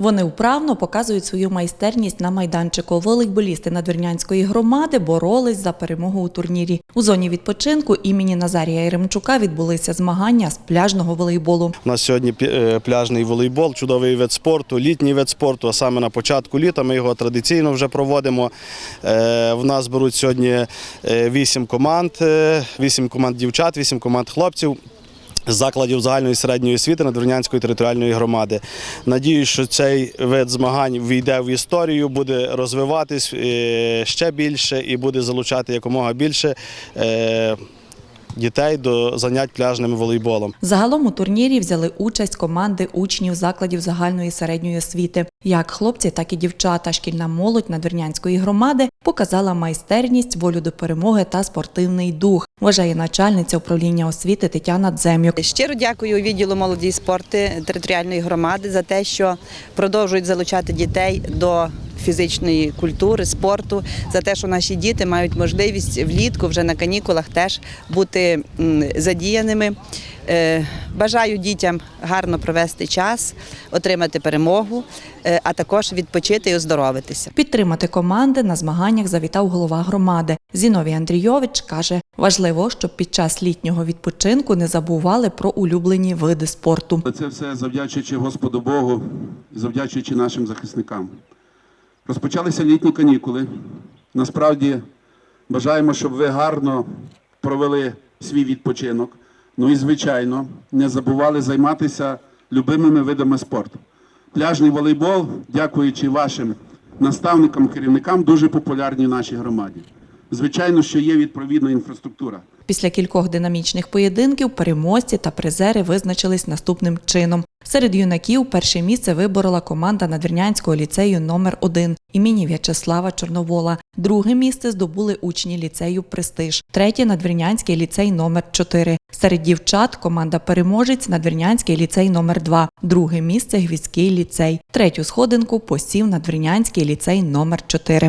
Вони вправно показують свою майстерність на майданчику. Волейболісти надвірнянської громади боролись за перемогу у турнірі. У зоні відпочинку імені Назарія Єремчука відбулися змагання з пляжного волейболу. У нас сьогодні е, пляжний волейбол, чудовий вид спорту, літній вид спорту, а саме на початку літа ми його традиційно вже проводимо. Е, В нас беруть сьогодні е, вісім команд, вісім команд дівчат, вісім команд хлопців. Закладів загальної середньої освіти Надвірнянської територіальної громади. Надіюсь, що цей вид змагань війде в історію, буде розвиватись е, ще більше і буде залучати якомога більше е, дітей до занять пляжним волейболом. Загалом у турнірі взяли участь команди учнів закладів загальної середньої освіти. Як хлопці, так і дівчата. Шкільна молодь Надвірнянської громади показала майстерність, волю до перемоги та спортивний дух. Вважає начальниця управління освіти Тетяна Дзем'юк. Щиро дякую відділу молоді і спорту територіальної громади за те, що продовжують залучати дітей до фізичної культури, спорту, за те, що наші діти мають можливість влітку вже на канікулах теж бути задіяними. Е, Бажаю дітям гарно провести час, отримати перемогу, е, а також відпочити і оздоровитися. Підтримати команди на змаганнях завітав голова громади. Зіновій Андрійович каже, важливо, щоб під час літнього відпочинку не забували про улюблені види спорту. Це все завдячуючи Господу Богу і завдячуючи нашим захисникам. Розпочалися літні канікули. Насправді бажаємо, щоб ви гарно провели свій відпочинок. Ну і, звичайно, не забували займатися любимими видами спорту. Пляжний волейбол, дякуючи вашим наставникам, керівникам, дуже популярні в нашій громаді. Звичайно, що є відповідна інфраструктура. Після кількох динамічних поєдинків переможці та призери визначились наступним чином. Серед юнаків перше місце виборола команда Надвірнянського ліцею номер 1 імені В'ячеслава Чорновола. Друге місце здобули учні ліцею Престиж. Третє Надвірнянський ліцей номер 4 Серед дівчат команда переможець Надвірнянський ліцей номер 2 Друге місце Гвіздський ліцей. Третю сходинку посів Надвірнянський ліцей номер 4